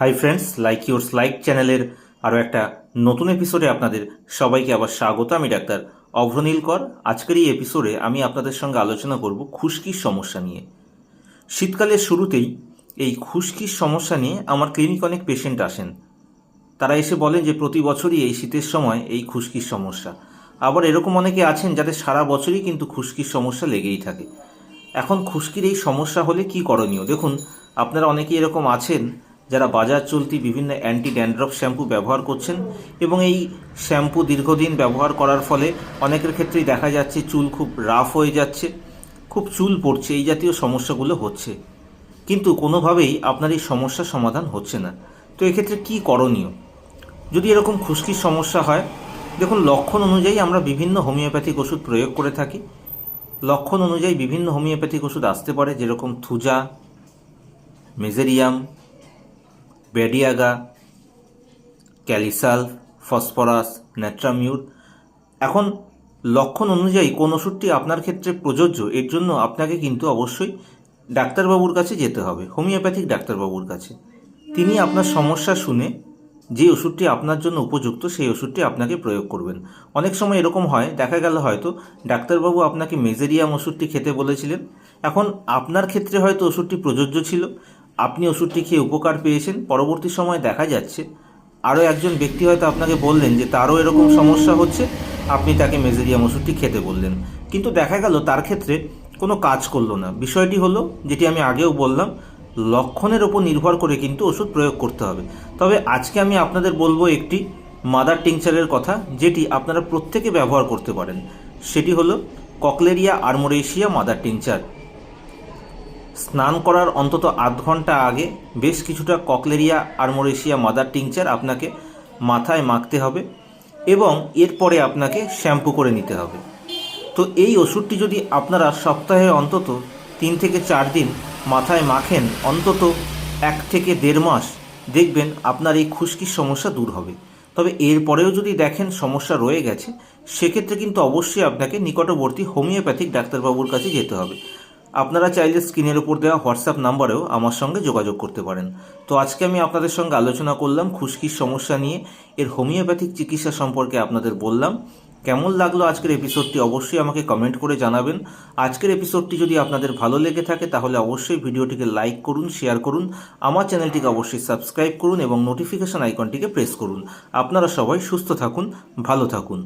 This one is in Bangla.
Hi friends like yours like চ্যানেলের আরও একটা নতুন এপিসোডে আপনাদের সবাইকে আবার স্বাগত। আমি ডাক্তার অভ্রনীল কর আজকের এই এপিসোডে আমি আপনাদের সঙ্গে আলোচনা করব খুশকির সমস্যা নিয়ে। শীতকালের শুরুতেই এই খুশকির সমস্যা নিয়ে আমার ক্লিনিক অনেক পেশেন্ট আসেন। তারা এসে বলেন যে প্রতি বছরই এই শীতের সময় এই খুশকির সমস্যা। আবার এরকম অনেকে আছেন যাদের সারা বছরই কিন্তু খুশকির সমস্যা লেগেই থাকে। এখন খুশকির এই সমস্যা হলে কি করণীয়? দেখুন, আপনারা অনেকেই এরকম আছেন যারা বাজার চলতি বিভিন্ন অ্যান্টি ড্যান্ড্রফ শ্যাম্পু ব্যবহার করছেন এবং এই শ্যাম্পু দীর্ঘদিন ব্যবহার করার ফলে অনেকের ক্ষেত্রেই দেখা যাচ্ছে চুল খুব রাফ হয়ে যাচ্ছে, খুব চুল পড়ছে, এই জাতীয় সমস্যাগুলো হচ্ছে। কিন্তু কোনোভাবেই আপনার এই সমস্যার সমাধান হচ্ছে না। তো এক্ষেত্রে কি করণীয়? যদি এরকম খুশকির সমস্যা হয়, দেখুন লক্ষণ অনুযায়ী আমরা বিভিন্ন হোমিওপ্যাথিক ওষুধ প্রয়োগ করে থাকি। লক্ষণ অনুযায়ী বিভিন্ন হোমিওপ্যাথিক ওষুধ আসতে পারে, যেরকম থুজা, মেজেরিয়াম ব্যাডিয়াগা ক্যালিসাল, ফসফরাস ন্যাট্রামিউর এখন লক্ষণ অনুযায়ী কোন ওষুধটি আপনার ক্ষেত্রে প্রযোজ্য, এর জন্য আপনাকে কিন্তু অবশ্যই ডাক্তারবাবুর কাছে যেতে হবে, হোমিওপ্যাথিক ডাক্তারবাবুর কাছে। তিনি আপনার সমস্যা শুনে যে ওষুধটি আপনার জন্য উপযুক্ত, সেই ওষুধটি আপনাকে প্রয়োগ করবেন। অনেক সময় এরকম হয়, দেখা গেল হয়তো ডাক্তারবাবু আপনাকে মেজেরিয়াম ওষুধটি খেতে বলেছিলেন। এখন আপনার ক্ষেত্রে হয়তো ওষুধটি প্রযোজ্য ছিল আপনি ওষুধটি খেয়ে উপকার পেয়েছেন। পরবর্তী সময় দেখা যাচ্ছে, আরও একজন ব্যক্তি হয়তো আপনাকে বললেন যে তারও এরকম সমস্যা হচ্ছে, আপনি তাকে মেজেরিয়াম ওষুধটি খেতে বললেন। কিন্তু দেখা গেল তার ক্ষেত্রে কোনো কাজ করল না। বিষয়টি হলো, যেটি আমি আগেও বললাম, লক্ষণের ওপর নির্ভর করে কিন্তু ওষুধ প্রয়োগ করতে হবে। তবে আজকে আমি আপনাদের বলব একটি মাদার টিংচারের কথা, যেটি আপনারা প্রত্যেকে ব্যবহার করতে পারেন। সেটি হলো ককলেরিয়া আর্মোরেশিয়া মাদার টিংচার। স্নান করার অন্তত আধ ঘণ্টা আগে বেশ কিছুটা ককলেরিয়া আর্মোরেশিয়া মাদার টিংচার আপনাকে মাথায় মাখতে হবে এবং এরপরে আপনাকে শ্যাম্পু করে নিতে হবে। তো এই ওষুধটি যদি আপনারা সপ্তাহে অন্তত তিন থেকে চার দিন মাথায় মাখেন, অন্তত এক থেকে দেড় মাস, দেখবেন আপনার এই খুশকির সমস্যা দূর হবে। তবে এরপরেও যদি দেখেন সমস্যা রয়ে গেছে, সেক্ষেত্রে কিন্তু অবশ্যই আপনাকে নিকটবর্তী হোমিওপ্যাথিক ডাক্তারবাবুর কাছে যেতে হবে। আপনারা চাইলে স্ক্রিনের উপর দেওয়া হোয়াটসঅ্যাপ নাম্বারেও আমার সঙ্গে যোগাযোগ করতে পারেন। তো আজকে আমি আপনাদের সঙ্গে আলোচনা করলাম খুশকির সমস্যা নিয়ে, এর হোমিওপ্যাথিক চিকিৎসা সম্পর্কে আপনাদের বললাম। কেমন লাগল আজকের এপিসোডটি অবশ্যই আমাকে কমেন্ট করে জানাবেন। আজকের এপিসোডটি যদি আপনাদের ভালো লেগে থাকে, তাহলে অবশ্যই ভিডিওটিকে লাইক করুন শেয়ার করুন, আমার চ্যানেলটিকে অবশ্যই সাবস্ক্রাইব করুন এবং নোটিফিকেশন আইকনটিকে প্রেস করুন। আপনারা সবাই সুস্থ থাকুন, ভালো থাকুন।